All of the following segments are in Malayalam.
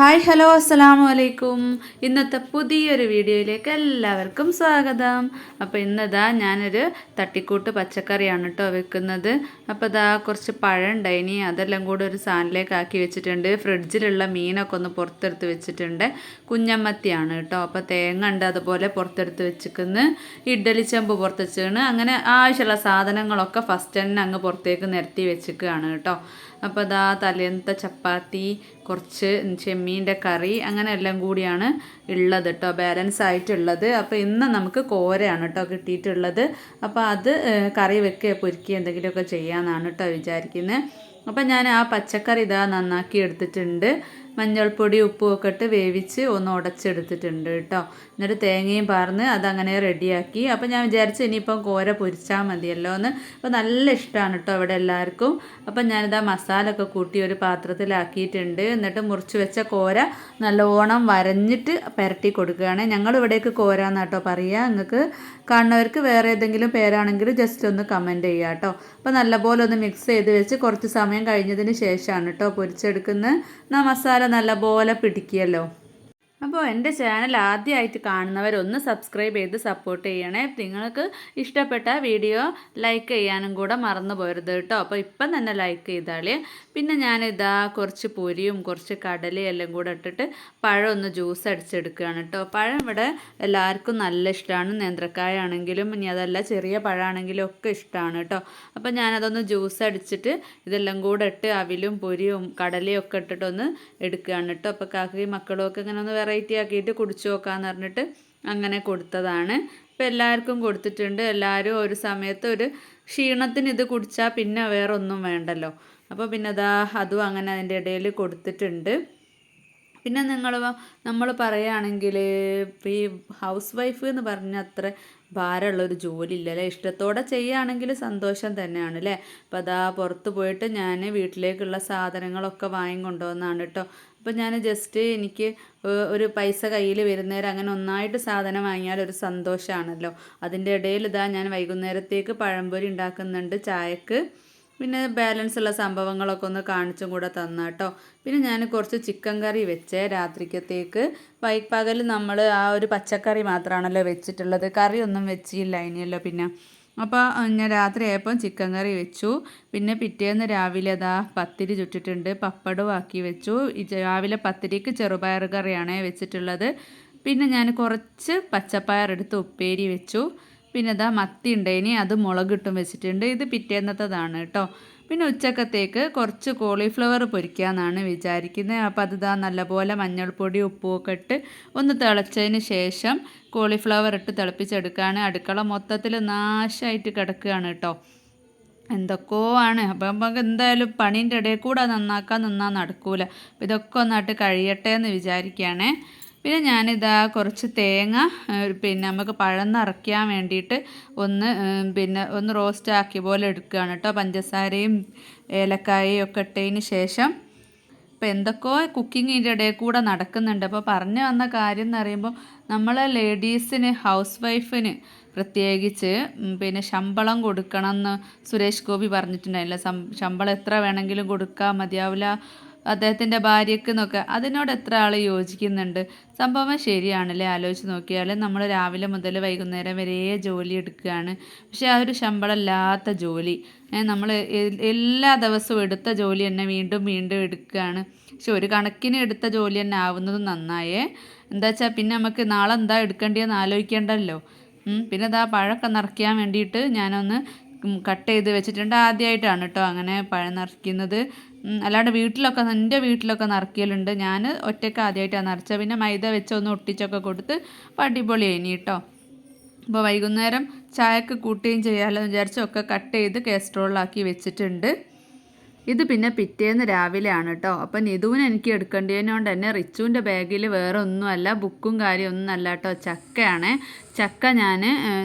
ഹായ് ഹലോ അസ്സലാമു അലൈക്കും ഇന്നത്തെ പുതിയൊരു വീഡിയോയിലേക്ക് എല്ലാവർക്കും സ്വാഗതം. അപ്പോൾ ഇന്നതാ ഞാനൊരു തട്ടിക്കൂട്ട് പച്ചക്കറിയാണ് കേട്ടോ വെക്കുന്നത്. അപ്പോൾ ഇതാ കുറച്ച് പഴം ഉണ്ടായിനി അതെല്ലാം കൂടെ ഒരു സാധനത്തിലേക്ക് ആക്കി വെച്ചിട്ടുണ്ട്. ഫ്രിഡ്ജിലുള്ള മീനൊക്കെ ഒന്ന് പുറത്തെടുത്ത് വെച്ചിട്ടുണ്ട്. കുഞ്ഞമ്മത്തിയാണ് കേട്ടോ അപ്പോൾ തേങ്ങ ഉണ്ട് അതുപോലെ പുറത്തെടുത്ത് വെച്ചിരിക്കുന്നു. ഇഡ്ഡലി ചെമ്പ് പുറത്ത് അങ്ങനെ ആവശ്യമുള്ള സാധനങ്ങളൊക്കെ ഫസ്റ്റ് തന്നെ അങ്ങ് പുറത്തേക്ക് നിരത്തി വെച്ചിരിക്കുകയാണ് കേട്ടോ അപ്പോൾ അതാ തലേന്നത്തെ ചപ്പാത്തി കുറച്ച് ചെമ്മീന്റെ കറി അങ്ങനെ എല്ലാം കൂടിയാണ് ഉള്ളത് കേട്ടോ ബാലൻസ് ആയിട്ടുള്ളത്. അപ്പോൾ ഇന്ന് നമുക്ക് കോരയാണ് കേട്ടോ കിട്ടിയിട്ടുള്ളത്. അപ്പോൾ അത് കറി വെക്കുക പൊരിക്കുക എന്തെങ്കിലുമൊക്കെ ചെയ്യാമെന്നാണ് കേട്ടോ വിചാരിക്കുന്നത് അപ്പം ഞാൻ ആ പച്ചക്കറി ഇതാ നന്നാക്കി എടുത്തിട്ടുണ്ട്. മഞ്ഞൾപ്പൊടി ഉപ്പും ഒക്കെ ഇട്ട് വേവിച്ച് ഒന്ന് ഉടച്ചെടുത്തിട്ടുണ്ട് കേട്ടോ എന്നിട്ട് തേങ്ങയും പാർന്ന് അതങ്ങനെ റെഡിയാക്കി. അപ്പോൾ ഞാൻ വിചാരിച്ചു ഇനിയിപ്പം കോര പൊരിച്ചാൽ മതിയല്ലോ എന്ന് അപ്പോൾ നല്ല ഇഷ്ടമാണ് കേട്ടോ ഇവിടെ എല്ലാവർക്കും. അപ്പം ഞാനിത് ആ മസാല ഒക്കെ കൂട്ടി ഒരു പാത്രത്തിലാക്കിയിട്ടുണ്ട്. എന്നിട്ട് മുറിച്ച് വെച്ച കോര നല്ലോണം വരഞ്ഞിട്ട് പുരട്ടി കൊടുക്കുകയാണ്. ഞങ്ങൾ ഇവിടേക്ക് കോര എന്നാട്ടോ പറയുക നിങ്ങൾക്ക് കാണുന്നവർക്ക് വേറെ ഏതെങ്കിലും പേരാണെങ്കിൽ ജസ്റ്റ് ഒന്ന് കമന്റ് ചെയ്യുക കേട്ടോ അപ്പോൾ നല്ലപോലെ ഒന്ന് മിക്സ് ചെയ്ത് വെച്ച് കുറച്ച് സമയം കഴിഞ്ഞതിന് ശേഷമാണ് കേട്ടോ പൊരിച്ചെടുക്കുന്നത്. എന്നാൽ മസാല നല്ലപോലെ പിടിക്കുമല്ലോ അപ്പോൾ എന്റെ ചാനൽ ആദ്യമായിട്ട് കാണുന്നവരൊന്ന് സബ്സ്ക്രൈബ് ചെയ്ത് സപ്പോർട്ട് ചെയ്യണേ. നിങ്ങൾക്ക് ഇഷ്ടപ്പെട്ട വീഡിയോ ലൈക്ക് ചെയ്യാനും കൂടെ മറന്നു പോരുത് കേട്ടോ. അപ്പോൾ ഇപ്പം തന്നെ ലൈക്ക് ചെയ്താൽ പിന്നെ ഞാനിതാ കുറച്ച് പൊരിയും കുറച്ച് കടലയും എല്ലാം കൂടെ ഇട്ടിട്ട് പഴം ഒന്ന് ജ്യൂസ് അടിച്ചെടുക്കുകയാണ് കേട്ടോ. പഴം ഇവിടെ എല്ലാവർക്കും നല്ല ഇഷ്ടമാണ്. നേന്ത്രക്കായ ആണെങ്കിലും ഇനി അതല്ല ചെറിയ പഴമാണെങ്കിലും ഒക്കെ ഇഷ്ടമാണ് കേട്ടോ. അപ്പോൾ ഞാനതൊന്ന് ജ്യൂസ് അടിച്ചിട്ട് ഇതെല്ലാം കൂടെ ഇട്ട് അവിലും പൊരിയും കടലയും ഒക്കെ ഇട്ടിട്ടൊന്ന് എടുക്കുകയാണ് കേട്ടോ. അപ്പോൾ കാക്കയും മക്കളും ഒക്കെ ഇങ്ങനെ ഒന്ന് വെറൈറ്റി ആക്കിയിട്ട് കുടിച്ചു നോക്കാമെന്ന് പറഞ്ഞിട്ട് അങ്ങനെ കൊടുത്തതാണ്. അപ്പോൾ എല്ലാവർക്കും കൊടുത്തിട്ടുണ്ട്. എല്ലാവരും ഒരു സമയത്ത് ഒരു ക്ഷീണത്തിന് ഇത് കുടിച്ചാൽ പിന്നെ വേറെ ഒന്നും വേണ്ടല്ലോ. അപ്പോൾ പിന്നെ അതാ അതും അങ്ങനെ അതിന്റെ ഇടയിൽ കൊടുത്തിട്ടുണ്ട്. പിന്നെ നിങ്ങൾ നമ്മൾ പറയുകയാണെങ്കിൽ ഈ ഹൗസ് വൈഫ് എന്ന് പറഞ്ഞാൽ അത്ര ഭാരമുള്ളൊരു ജോലി ഇല്ല അല്ലേ? ഇഷ്ടത്തോടെ ചെയ്യുകയാണെങ്കിൽ സന്തോഷം തന്നെയാണ് അല്ലേ? അപ്പോൾ അതാ പുറത്ത് പോയിട്ട് ഞാൻ വീട്ടിലേക്കുള്ള സാധനങ്ങളൊക്കെ വാങ്ങി കൊണ്ടുവന്നാണ് കേട്ടോ. അപ്പോൾ ഞാൻ ജസ്റ്റ് എനിക്ക് ഒരു പൈസ കയ്യിൽ വരുന്നേരം അങ്ങനെ ഒന്നായിട്ട് സാധനം വാങ്ങിയാൽ ഒരു സന്തോഷമാണല്ലോ അതിന്റെ ഇടയിൽ ഇതാ ഞാൻ വൈകുന്നേരത്തേക്ക് പഴംപൊരി ഉണ്ടാക്കുന്നുണ്ട് ചായക്ക്. പിന്നെ ബാലൻസ് ഉള്ള സംഭവങ്ങളൊക്കെ ഒന്ന് കാണിച്ചും കൂടെ തന്ന കേട്ടോ പിന്നെ ഞാൻ കുറച്ച് ചിക്കൻ കറി വെച്ചേ രാത്രിക്കത്തേക്ക്. വൈപ്പകൽ നമ്മൾ ആ ഒരു പച്ചക്കറി മാത്രമാണല്ലോ വെച്ചിട്ടുള്ളത്. കറിയൊന്നും വെച്ചില്ല ഇനിയല്ലോ പിന്നെ. അപ്പോൾ ഞാൻ രാത്രി ആയപ്പം ചിക്കൻ കറി വെച്ചു. പിന്നെ പിറ്റേന്ന് രാവിലെ അതാ പത്തിരി ചുട്ടിട്ടുണ്ട് പപ്പടവും ആക്കി വെച്ചു. രാവിലെ പത്തിരിക്ക് ചെറുപയർ കറിയാണ് വെച്ചിട്ടുള്ളത്. പിന്നെ ഞാൻ കുറച്ച് പച്ചപ്പയർ എടുത്ത് ഉപ്പേരി വെച്ചു. പിന്നെ ഇതാ മത്തി ഉണ്ടായിനി അത് മുളകിട്ടും വെച്ചിട്ടുണ്ട്. ഇത് പിറ്റേന്നത്തതാണ് കേട്ടോ. പിന്നെ ഉച്ചക്കത്തേക്ക് കുറച്ച് കോളിഫ്ലവർ പൊരിക്കാമെന്നാണ് വിചാരിക്കുന്നത് അപ്പോൾ അത് ഇതാ നല്ലപോലെ മഞ്ഞൾപ്പൊടി ഉപ്പുമൊക്കെ ഇട്ട് ഒന്ന് തിളച്ചതിന് ശേഷം കോളിഫ്ലവർ ഇട്ട് തിളപ്പിച്ചെടുക്കുകയാണ് അടുക്കള മൊത്തത്തിൽ നാശമായിട്ട് കിടക്കുകയാണ് കേട്ടോ. എന്തൊക്കെയോ ആണ്. അപ്പം നമുക്ക് എന്തായാലും പണീന്റെ ഇടയിൽ കൂടെ നന്നാക്കാൻ നിന്നാൽ നടക്കൂല. അപ്പം ഇതൊക്കെ ഒന്നായിട്ട് കഴിയട്ടെ എന്ന് വിചാരിക്കുകയാണേ പിന്നെ ഞാനിതാ കുറച്ച് തേങ്ങ പിന്നെ നമുക്ക് പഴം നിറയ്ക്കാൻ വേണ്ടിയിട്ട് ഒന്ന് പിന്നെ ഒന്ന് റോസ്റ്റ് ആക്കി പോലെ എടുക്കുകയാണ് കേട്ടോ പഞ്ചസാരയും ഏലക്കായയും ഒക്കെ ഇട്ടതിന് ശേഷം ഇപ്പം എന്തൊക്കെയോ കുക്കിങ്ങിന്റെ ഇടയിൽ കൂടെ നടക്കുന്നുണ്ട്. അപ്പോൾ പറഞ്ഞു വന്ന കാര്യം എന്ന് പറയുമ്പോൾ നമ്മൾ ലേഡീസിന് ഹൗസ് വൈഫിന് പ്രത്യേകിച്ച് പിന്നെ ശമ്പളം കൊടുക്കണം എന്ന് സുരേഷ് ഗോപി പറഞ്ഞിട്ടുണ്ടായില്ല. ശമ്പളം എത്ര വേണമെങ്കിലും കൊടുക്കാം മതിയാവില്ല അദ്ദേഹത്തിന്റെ ഭാര്യയ്ക്ക് എന്നൊക്കെ. അതിനോട് എത്ര ആൾ യോജിക്കുന്നുണ്ട്? സംഭവം ശരിയാണല്ലേ? ആലോചിച്ച് നോക്കിയാൽ നമ്മൾ രാവിലെ മുതൽ വൈകുന്നേരം വരെ ജോലി എടുക്കുകയാണ്. പക്ഷേ ആ ഒരു ശമ്പളം ഇല്ലാത്ത ജോലി നമ്മൾ എല്ലാ ദിവസവും എടുത്ത ജോലി തന്നെ വീണ്ടും വീണ്ടും എടുക്കുകയാണ്. പക്ഷെ ഒരു കണക്കിന് എടുത്ത ജോലി തന്നെ ആവുന്നത് നന്നായേ. എന്താ വെച്ചാൽ പിന്നെ നമുക്ക് നാളെ എന്താ എടുക്കേണ്ടതെന്ന് ആലോചിക്കേണ്ടല്ലോ. പിന്നെ ഇതാ പഴമൊക്കെ നിറയ്ക്കാൻ വേണ്ടിയിട്ട് ഞാനൊന്ന് കട്ട് ചെയ്ത് വെച്ചിട്ടുണ്ട്. ആദ്യമായിട്ടാണ് കേട്ടോ അങ്ങനെ പഴം നിറയ്ക്കുന്നത്. അല്ലാണ്ട് വീട്ടിലൊക്കെ എന്റെ വീട്ടിലൊക്കെ നിറക്കിയലുണ്ട്. ഞാൻ ഒറ്റയ്ക്ക് ആദ്യമായിട്ടാണ് നിറച്ചത്. പിന്നെ മൈദ വെച്ച് ഒന്ന് ഒട്ടിച്ചൊക്കെ കൊടുത്ത് അപ്പോൾ അടിപൊളിയായിനി കേട്ടോ അപ്പോൾ വൈകുന്നേരം ചായക്ക് കൂട്ടുകയും ചെയ്യാമല്ലോ എന്ന് വിചാരിച്ച് ഒക്കെ കട്ട് ചെയ്ത് കാസ്ട്രോളിലാക്കി വെച്ചിട്ടുണ്ട്. ഇത് പിന്നെ പിറ്റേന്ന് രാവിലെയാണ് കേട്ടോ അപ്പം നിധുവിന് എനിക്ക് എടുക്കേണ്ടതിനോണ്ട് തന്നെ റിച്ചുവിന്റെ ബാഗിൽ വേറെ ഒന്നുമല്ല ബുക്കും കാര്യമൊന്നും അല്ല കേട്ടോ ചക്കയാണ്. ചക്ക ഞാൻ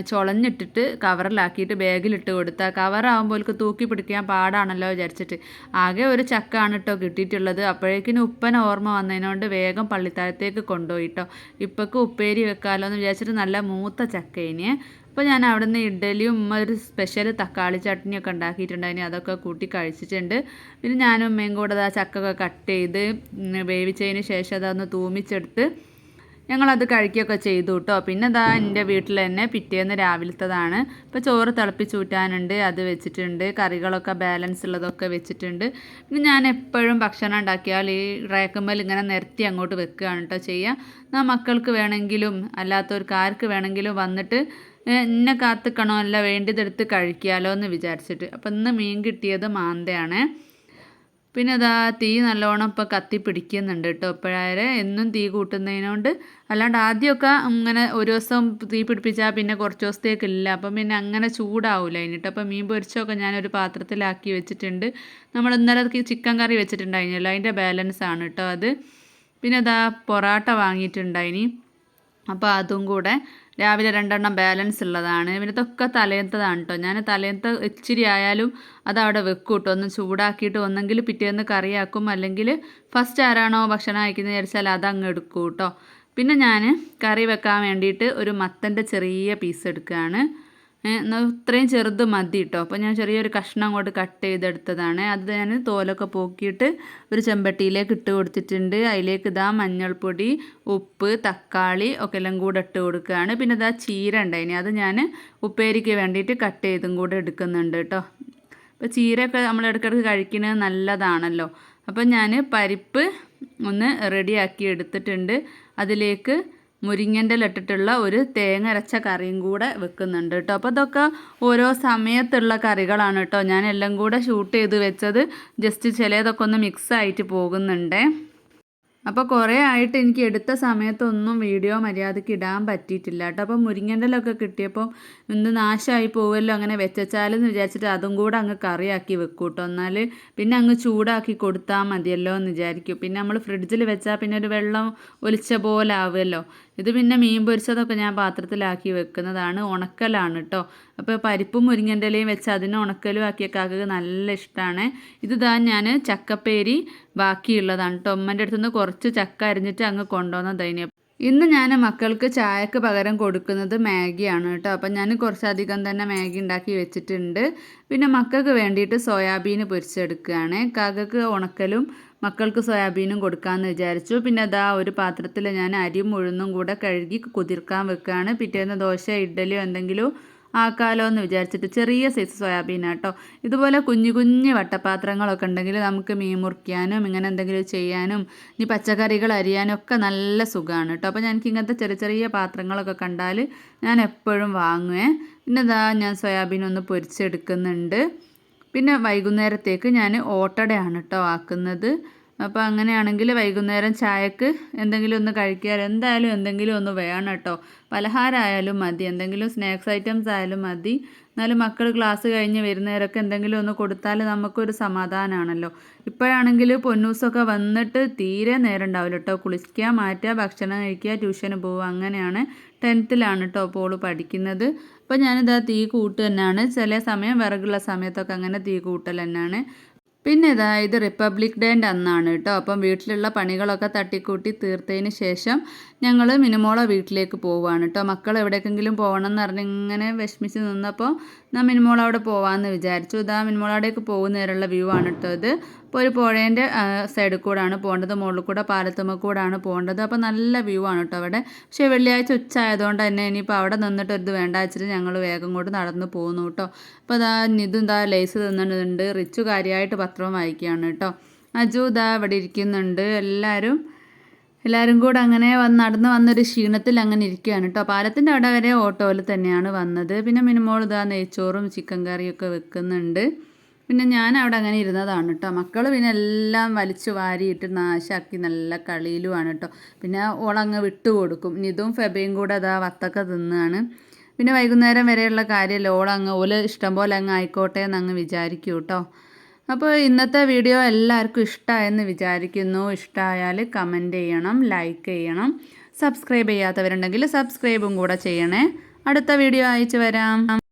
ചുളഞ്ഞിട്ടിട്ട് കവറിലാക്കിയിട്ട് ബാഗിലിട്ട് കൊടുത്ത. കവറാകുമ്പോൾ എനിക്ക് തൂക്കി പിടിക്കാൻ പാടാണല്ലോ വിചാരിച്ചിട്ട്. ആകെ ഒരു ചക്ക ആണ് കേട്ടോ കിട്ടിയിട്ടുള്ളത്. അപ്പോഴേക്കിനും ഉപ്പന ഓർമ്മ വന്നതിനോണ്ട് വേഗം പള്ളിത്താഴത്തേക്ക് കൊണ്ടുപോയി കേട്ടോ ഇപ്പൊക്ക് ഉപ്പേരി വെക്കാമല്ലോ എന്ന് വിചാരിച്ചിട്ട് നല്ല മൂത്ത ചക്ക ഇനി. അപ്പോൾ ഞാൻ അവിടെ നിന്ന് ഇഡ്ഡലിയും ഉമ്മ ഒരു സ്പെഷ്യൽ തക്കാളി ചട്നിയൊക്കെ ഉണ്ടാക്കിയിട്ടുണ്ടായിന് അതൊക്കെ കൂട്ടി കഴിച്ചിട്ടുണ്ട്. പിന്നെ ഞാനും ഉമ്മയും കൂടെ ആ ചക്കൊക്കെ കട്ട് ചെയ്ത് വേവിച്ചതിന് ശേഷം അതൊന്ന് തൂമിച്ചെടുത്ത് ഞങ്ങളത് കഴിക്കുകയൊക്കെ ചെയ്തു കേട്ടോ പിന്നെ ഇതാ എന്റെ വീട്ടിൽ തന്നെ പിറ്റേന്ന് രാവിലത്തതാണ്. ഇപ്പോൾ ചോറ് തിളപ്പിച്ചൂറ്റാനുണ്ട് അത് വെച്ചിട്ടുണ്ട്. കറികളൊക്കെ ബാലൻസ് ഉള്ളതൊക്കെ വെച്ചിട്ടുണ്ട്. പിന്നെ ഞാൻ എപ്പോഴും ഭക്ഷണം ഉണ്ടാക്കിയാൽ ഈ റേക്കുമ്മൽ ഇങ്ങനെ നിരത്തി അങ്ങോട്ട് വെക്കുകയാണ് കേട്ടോ ചെയ്യുക നാ മക്കൾക്ക് വേണമെങ്കിലും അല്ലാത്തവർക്ക് ആർക്ക് വേണമെങ്കിലും വന്നിട്ട് എന്നെ കാത്തിക്കണോ? അല്ല വേണ്ടിയതെടുത്ത് കഴിക്കാമല്ലോ എന്ന് വിചാരിച്ചിട്ട്. അപ്പം ഇന്ന് മീൻ കിട്ടിയത് മാന്തയാണ്. പിന്നെ അതാ തീ നല്ലോണം ഇപ്പോൾ കത്തി പിടിക്കുന്നുണ്ട് കേട്ടോ ഇപ്പോഴാരെ എന്നും തീ കൂട്ടുന്നതിനോണ്ട്. അല്ലാണ്ട് ആദ്യമൊക്കെ ഇങ്ങനെ ഒരു ദിവസം തീ പിടിപ്പിച്ചാൽ പിന്നെ കുറച്ച് ദിവസത്തേക്കില്ല അപ്പം പിന്നെ അങ്ങനെ ചൂടാവില്ല അതിനിട്ട് അപ്പം മീൻ പൊരിച്ചൊക്കെ ഞാനൊരു പാത്രത്തിലാക്കി വെച്ചിട്ടുണ്ട്. നമ്മൾ ഇന്നലെ ചിക്കൻ കറി വെച്ചിട്ടുണ്ടായിരുന്നല്ലോ. അതിന്റെ ബാലൻസ് ആണ് കേട്ടോ അത്. പിന്നെ അതാ പൊറാട്ട വാങ്ങിയിട്ടുണ്ടായിനി. അപ്പോൾ അതും കൂടെ. രാവിലെ രണ്ടെണ്ണം ബാലൻസ് ഉള്ളതാണ്. പിന്നെ ഇതൊക്കെ തലേന്നതാണ് കേട്ടോ ഞാൻ തലേന്നത്തെ ഇച്ചിരി ആയാലും അത് അവിടെ വെക്കും കേട്ടോ ഒന്ന് ചൂടാക്കിയിട്ട് ഒന്നെങ്കിൽ പിറ്റേന്ന് കറിയാക്കും. അല്ലെങ്കിൽ ഫസ്റ്റ് ആരാണോ ഭക്ഷണം അയക്കുന്നത് വിചാരിച്ചാൽ അതങ്ങ് എടുക്കും കേട്ടോ പിന്നെ ഞാൻ കറി വെക്കാൻ വേണ്ടിയിട്ട് ഒരു മത്തന്റെ ചെറിയ പീസ് എടുക്കുകയാണ്. ഏ, എന്നാ ഇത്രയും ചെറുത് മതി കേട്ടോ അപ്പോൾ ഞാൻ ചെറിയൊരു കഷ്ണം അങ്ങോട്ട് കട്ട് ചെയ്തെടുത്തതാണ്. അത് ഞാൻ തോലൊക്കെ പോക്കിയിട്ട് ഒരു ചെമ്പട്ടിയിലേക്ക് ഇട്ട് കൊടുത്തിട്ടുണ്ട്. അതിലേക്ക് ഇതാ മഞ്ഞൾപ്പൊടി ഉപ്പ് തക്കാളി ഒക്കെ എല്ലാം കൂടെ ഇട്ട് കൊടുക്കുകയാണ്. പിന്നെ ഇതാ ചീര ഉണ്ടായിനി അത് ഞാൻ ഉപ്പേരിക്ക് വേണ്ടിയിട്ട് കട്ട് ചെയ്തും കൂടെ എടുക്കുന്നുണ്ട് കേട്ടോ അപ്പോൾ ചീരയൊക്കെ നമ്മൾ ഇടയ്ക്കിടയ്ക്ക് കഴിക്കുന്നത് നല്ലതാണല്ലോ. അപ്പം ഞാൻ പരിപ്പ് ഒന്ന് റെഡിയാക്കി എടുത്തിട്ടുണ്ട്. അതിലേക്ക് മുരിങ്ങന്റെ ഇട്ടിട്ടുള്ള ഒരു തേങ്ങ അരച്ച കറിയും കൂടെ വെക്കുന്നുണ്ട് കേട്ടോ. അപ്പോൾ ഇതൊക്കെ ഓരോ സമയത്തുള്ള കറികളാണ് കേട്ടോ. ഞാൻ എല്ലാം കൂടെ ഷൂട്ട് ചെയ്ത് വെച്ചത് ജസ്റ്റ് ചിലതൊക്കെ ഒന്ന് മിക്സ് ആയിട്ട് പോകുന്നുണ്ടേ. അപ്പോൾ കുറേ ആയിട്ട് എനിക്ക് എടുത്ത സമയത്തൊന്നും വീഡിയോ മര്യാദയ്ക്ക് ഇടാൻ പറ്റിയിട്ടില്ല കേട്ടോ. അപ്പോൾ മുരിങ്ങന്റെലൊക്കെ കിട്ടിയപ്പോൾ ഇന്ന് നാശമായി പോവുമല്ലോ അങ്ങനെ വെച്ചാലെന്ന് വിചാരിച്ചിട്ട് അതും കൂടെ അങ്ങ് കറിയാക്കി വെക്കും കേട്ടോ. എന്നാൽ പിന്നെ അങ്ങ് ചൂടാക്കി കൊടുത്താൽ മതിയല്ലോ എന്ന് വിചാരിക്കും. പിന്നെ നമ്മൾ ഫ്രിഡ്ജിൽ വെച്ചാൽ പിന്നെ ഒരു വെള്ളം ഒലിച്ച പോലെ ആവുമല്ലോ. ഇത് പിന്നെ മീൻ പൊരിച്ചതൊക്കെ ഞാൻ പാത്രത്തിലാക്കി വെക്കുന്നതാണ്. ഉണക്കലാണ് കേട്ടോ അപ്പോൾ പരിപ്പും മുരിങ്ങന്റെ ഇലയും വെച്ച് അതിനെ ഉണക്കലും ആക്കിയ കാക്കക്ക് നല്ല ഇഷ്ടമാണ് ഇത് ഇതാ ഞാൻ ചക്കപ്പേരി ബാക്കിയുള്ളതാണ് കേട്ടോ ഉമ്മന്റെ അടുത്തുനിന്ന് കുറച്ച് ചക്ക അരിഞ്ഞിട്ട് അങ്ങ് കൊണ്ടുവന്നതൈനി ഇന്ന് ഞാൻ മക്കൾക്ക് ചായക്ക് പകരം കൊടുക്കുന്നത് മാഗിയാണ് കേട്ടോ അപ്പം ഞാൻ കുറച്ചധികം തന്നെ മാഗി ഉണ്ടാക്കി വെച്ചിട്ടുണ്ട്. പിന്നെ മക്കൾക്ക് വേണ്ടിയിട്ട് സോയാബീൻ പൊരിച്ചെടുക്കുകയാണ്. കാക്കക്ക് ഉണക്കലും മക്കൾക്ക് സോയാബീനും കൊടുക്കാമെന്ന് വിചാരിച്ചു. പിന്നെ അതാ ഒരു പാത്രത്തിൽ ഞാൻ അരിയും ഉഴുന്നും കൂടെ കഴുകി കുതിർക്കാൻ വെക്കുകയാണ് പിറ്റേന്ന് ദോശ ഇഡ്ഡലിയോ എന്തെങ്കിലും ആക്കാലോ എന്ന് വിചാരിച്ചിട്ട് ചെറിയ സൈസ് സോയാബീൻ കേട്ടോ ഇതുപോലെ കുഞ്ഞു കുഞ്ഞു വട്ടപാത്രങ്ങളൊക്കെ ഉണ്ടെങ്കിൽ നമുക്ക് മീൻ മുറിക്കാനും ഇങ്ങനെ എന്തെങ്കിലും ചെയ്യാനും ഇനി പച്ചക്കറികൾ അരിയാനും ഒക്കെ നല്ല സുഖമാണ് കേട്ടോ അപ്പോൾ ഞാൻ ഇങ്ങനത്തെ ചെറിയ ചെറിയ പാത്രങ്ങളൊക്കെ കണ്ടാൽ ഞാൻ എപ്പോഴും വാങ്ങുവേ. പിന്നെ ഇതാ ഞാൻ സോയാബീൻ ഒന്ന് പൊരിച്ചെടുക്കുന്നുണ്ട്. പിന്നെ വൈകുന്നേരത്തേക്ക് ഞാൻ ഓട്ടടയാണ് കേട്ടോ ആക്കുന്നത്. അപ്പോൾ അങ്ങനെയാണെങ്കിൽ വൈകുന്നേരം ചായക്ക് എന്തെങ്കിലും ഒന്ന് കഴിക്കാൻ എന്തായാലും എന്തെങ്കിലും ഒന്ന് വേണം കേട്ടോ പലഹാരമായാലും മതി. എന്തെങ്കിലും സ്നാക്സ് ഐറ്റംസ് ആയാലും മതി. എന്നാലും മക്കൾ ക്ലാസ് കഴിഞ്ഞ് വരുന്നവരൊക്കെ എന്തെങ്കിലും ഒന്ന് കൊടുത്താൽ നമുക്കൊരു സമാധാനമാണല്ലോ ഇപ്പോഴാണെങ്കിൽ പൊന്നൂസൊക്കെ വന്നിട്ട് തീരെ നേരം ഉണ്ടാവില്ല കേട്ടോ കുളിക്കുക മാറ്റുക ഭക്ഷണം കഴിക്കുക ട്യൂഷന് പോവുക അങ്ങനെയാണ് ടെൻത്തിലാണ് കേട്ടോ പോൾ പഠിക്കുന്നത്. അപ്പോൾ ഞാനിതാ തീ കൂട്ട് തന്നെയാണ് ചില സമയം വിറകുള്ള സമയത്തൊക്കെ അങ്ങനെ തീ കൂട്ടൽ തന്നെയാണ്. പിന്നെ ഇതാ ഇത് റിപ്പബ്ലിക് ഡേന്റെ അന്നാണ് കേട്ടോ. അപ്പം വീട്ടിലുള്ള പണികളൊക്കെ തട്ടിക്കൂട്ടി തീർത്തതിന് ശേഷം ഞങ്ങൾ മിനിമോളെ വീട്ടിലേക്ക് പോവുകയാണ് കേട്ടോ മക്കൾ എവിടേക്കെങ്കിലും പോകണം എന്ന് പറഞ്ഞ് ഇങ്ങനെ വിഷമിച്ച് നിന്നപ്പോൾ ഞാൻ മിനിമോൾ അവിടെ പോകാമെന്ന് വിചാരിച്ചു. ഇതാ മിനിമോളവിടേക്ക് പോകുന്നതിനുള്ള വ്യൂ ആണ് കേട്ടോ ഇത്. ഇപ്പോൾ ഒരു പുഴേന്റെ സൈഡിൽ കൂടാണ് പോകേണ്ടത്. മുകളിൽ കൂടെ പാലത്തുമ്മ കൂടാണ് പോകേണ്ടത്. അപ്പോൾ നല്ല വ്യൂ ആണ് കേട്ടോ അവിടെ. പക്ഷേ വെള്ളിയാഴ്ച ഉച്ച ആയതുകൊണ്ട് തന്നെ ഇനിയിപ്പോൾ അവിടെ നിന്നിട്ട് ഒരു വേണ്ട വെച്ചിട്ട് ഞങ്ങൾ വേഗം കൊണ്ട് നടന്ന് പോകുന്നു കേട്ടോ അപ്പോൾ ഇതാ നിതും ഇതാ ലേസ് തിന്നിട്ടുണ്ട് റിച്ചു കാര്യമായിട്ട് പത്രം വായിക്കുകയാണ് കേട്ടോ അജു ഇതാ ഇവിടെ ഇരിക്കുന്നുണ്ട്. എല്ലാവരും എല്ലാവരും കൂടെ അങ്ങനെ വന്ന് നടന്ന് വന്നൊരു ക്ഷീണത്തിൽ അങ്ങനെ ഇരിക്കുകയാണ് കേട്ടോ പാലത്തിന്റെ അവിടെ വരെ ഓട്ടോയിൽ തന്നെയാണ് വന്നത്. പിന്നെ മിനിമോൾ ഇതാ നെയ്ച്ചോറും ചിക്കൻ കറിയൊക്കെ വെക്കുന്നുണ്ട്. പിന്നെ ഞാൻ അവിടെ അങ്ങനെ ഇരുന്നതാണ് കേട്ടോ മക്കൾ പിന്നെ എല്ലാം വലിച്ചു വാരിയിട്ട് നാശാക്കി നല്ല കളിയിലുമാണ് കേട്ടോ പിന്നെ ഓളങ്ങ് വിട്ടു കൊടുക്കും. നിതും ഫെബയും കൂടെ അതാ വത്തൊക്കെ തിന്നാണ്. പിന്നെ വൈകുന്നേരം വരെയുള്ള കാര്യമല്ല ഓളങ്ങ് ഓൽ ഇഷ്ടം പോലെ അങ്ങ് ആയിക്കോട്ടെ എന്ന് അങ്ങ് വിചാരിക്കും കേട്ടോ അപ്പോൾ ഇന്നത്തെ വീഡിയോ എല്ലാവർക്കും ഇഷ്ടമായെന്ന് വിചാരിക്കുന്നു. ഇഷ്ടമായാൽ കമന്റ് ചെയ്യണം ലൈക്ക് ചെയ്യണം. സബ്സ്ക്രൈബ് ചെയ്യാത്തവരുണ്ടെങ്കിൽ സബ്സ്ക്രൈബും കൂടെ ചെയ്യണേ. അടുത്ത വീഡിയോ അയച്ചു വരാം.